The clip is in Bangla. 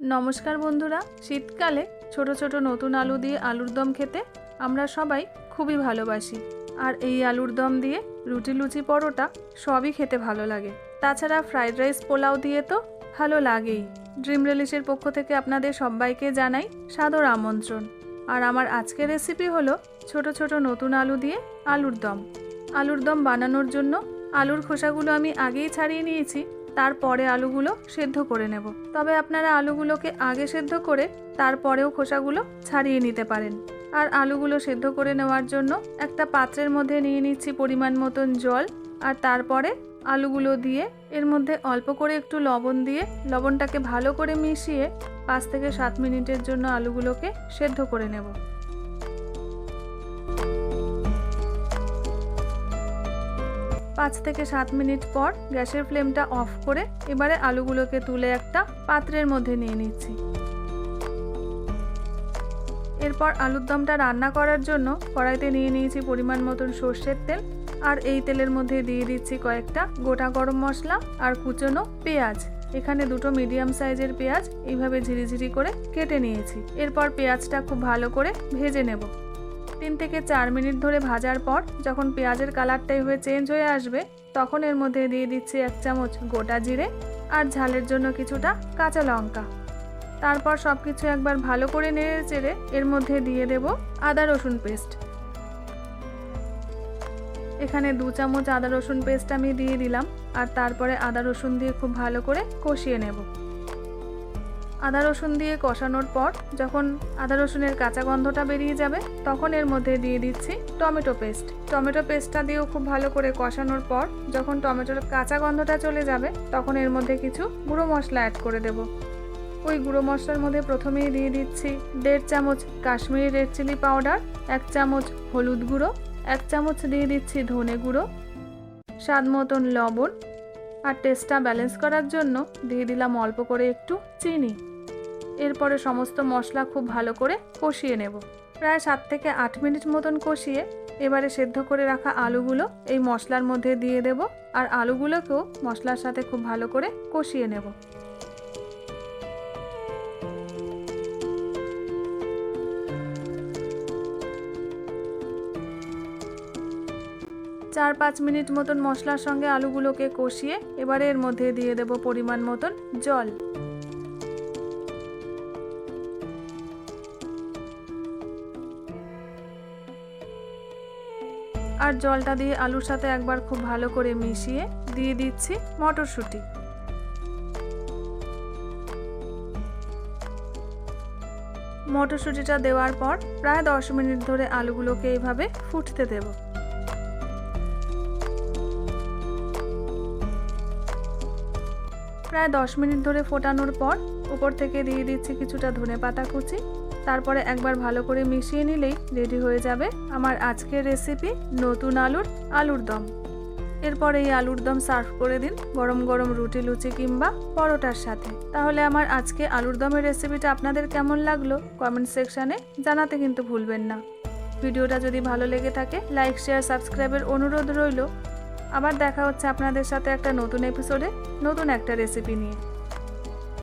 নমস্কার বন্ধুরা, শীতকালে ছোট ছোট নতুন আলু দিয়ে আলুর দম খেতে আমরা সবাই খুবই ভালোবাসি। আর এই আলুর দম দিয়ে রুটি লুচি পরোটা সবই খেতে ভালো লাগে। তাছাড়া ফ্রাইড রাইস পোলাও দিয়ে তো ভালো লাগেই। ড্রিম রিলিশের পক্ষ থেকে আপনাদের সবাইকে জানাই সাদর আমন্ত্রণ। আর আমার আজকের রেসিপি হলো ছোট ছোট নতুন আলু দিয়ে আলুর দম। আলুর দম বানানোর জন্য আলুর খোসাগুলো আমি আগেই ছাড়িয়ে নিয়েছি। তারপরে আলুগুলো সেদ্ধ করে নেব। তবে আপনারা আলুগুলোকে আগে সেদ্ধ করে তারপরেও খোসাগুলো ছাড়িয়ে নিতে পারেন। আর আলুগুলো সেদ্ধ করে নেওয়ার জন্য একটা পাত্রের মধ্যে নিয়ে নিচ্ছি পরিমাণ মতন জল। আর তারপরে আলুগুলো দিয়ে এর মধ্যে অল্প করে একটু লবণ দিয়ে লবণটাকে ভালো করে মিশিয়ে পাঁচ থেকে সাত মিনিটের জন্য আলুগুলোকে সেদ্ধ করে নেব। পাঁচ থেকে সাত মিনিট পর গ্যাসের ফ্লেমটা অফ করে এবারে আলুগুলোকে তুলে একটা পাত্রের মধ্যে নিয়ে নিচ্ছি। এরপর আলুর দমটা রান্না করার জন্য কড়াইতে নিয়ে নিয়েছি পরিমাণ মতন সর্ষের তেল আর এই তেলের মধ্যে দিয়ে দিচ্ছি কয়েকটা গোটা গরম মশলা আর কুচনো পেঁয়াজ। এখানে দুটো মিডিয়াম সাইজের পেঁয়াজ এইভাবে ঝিরিঝিরি করে কেটে নিয়েছি। এরপর পেঁয়াজটা খুব ভালো করে ভেজে নেব। তিন থেকে চার মিনিট ধরে ভাজার পর যখন পেঁয়াজের কালারটা এভাবে চেঞ্জ হয়ে আসবে, তখন এর মধ্যে দিয়ে দিচ্ছি এক চামচ গোটা জিরে আর ঝালের জন্য কিছুটা কাঁচা লঙ্কা। তারপর সব কিছু একবার ভালো করে নেড়ে চেড়ে এর মধ্যে দিয়ে দেব আদা রসুন পেস্ট। এখানে দু চামচ আদা রসুন পেস্ট আমি দিয়ে দিলাম আর তারপরে আদা রসুন দিয়ে খুব ভালো করে কষিয়ে নেব। আদা রসুন দিয়ে কষানোর পর যখন আদা রসুনের কাঁচা গন্ধটা বেরিয়ে যাবে, তখন এর মধ্যে দিয়ে দিচ্ছি টমেটো পেস্ট। টমেটো পেস্টটা দিয়েও খুব ভালো করে কষানোর পর যখন টমেটোর কাঁচা গন্ধটা চলে যাবে, তখন এর মধ্যে কিছু গুঁড়ো মশলা অ্যাড করে দেব। ওই গুঁড়ো মশলার মধ্যে প্রথমেই দিয়ে দিচ্ছি দেড় চামচ কাশ্মীরি রেড চিলি পাউডার, এক চামচ হলুদ গুঁড়ো, এক চামচ দিয়ে দিচ্ছি ধনে গুঁড়ো, স্বাদ মতন লবণ আর টেস্টটা ব্যালেন্স করার জন্য দিয়ে দিলাম অল্প করে একটু চিনি। এরপরে সমস্ত মশলা খুব ভালো করে কষিয়ে নেব। প্রায় সাত থেকে আট মিনিট মতন কষিয়ে এবারে সেদ্ধ করে রাখা আলুগুলো এই মশলার মধ্যে দিয়ে দেব আর আলুগুলোকেও মশলার সাথে খুব ভালো করে কষিয়ে নেব। চার পাঁচ মিনিট মতন মশলার সঙ্গে আলুগুলোকে কষিয়ে এবারে এর মধ্যে দিয়ে দেব পরিমাণ মতন জল। আর জলটা দিয়ে আলুর সাথে একবার খুব ভালো করে মিশিয়ে দিয়ে দিচ্ছি মটরশুঁটি। মটরশুঁটিটা দেওয়ার পর প্রায় দশ মিনিট ধরে আলুগুলোকে এইভাবে ফুটতে দেবো। প্রায় দশ মিনিট ধরে ফোটানোর পর উপর থেকে দিয়ে দিচ্ছি কিছুটা ধনে পাতা কুচি। তারপরে একবার ভালো করে মিশিয়ে নিলেই রেডি হয়ে যাবে আমার আজকের রেসিপি নতুন আলুর আলুর দম। এরপর এই আলুর দম সার্ভ করে দিন গরম গরম রুটি, লুচি কিংবা পরোটার সাথে। তাহলে আমার আজকে আলুর দমের রেসিপিটা আপনাদের কেমন লাগল কমেন্ট সেকশানে জানাতে কিন্তু ভুলবেন না। ভিডিওটা যদি ভালো লেগে থাকে লাইক শেয়ার সাবস্ক্রাইবের অনুরোধ রইল। আবার দেখা হচ্ছে আপনাদের সাথে একটা নতুন এপিসোডে নতুন একটা রেসিপি নিয়ে।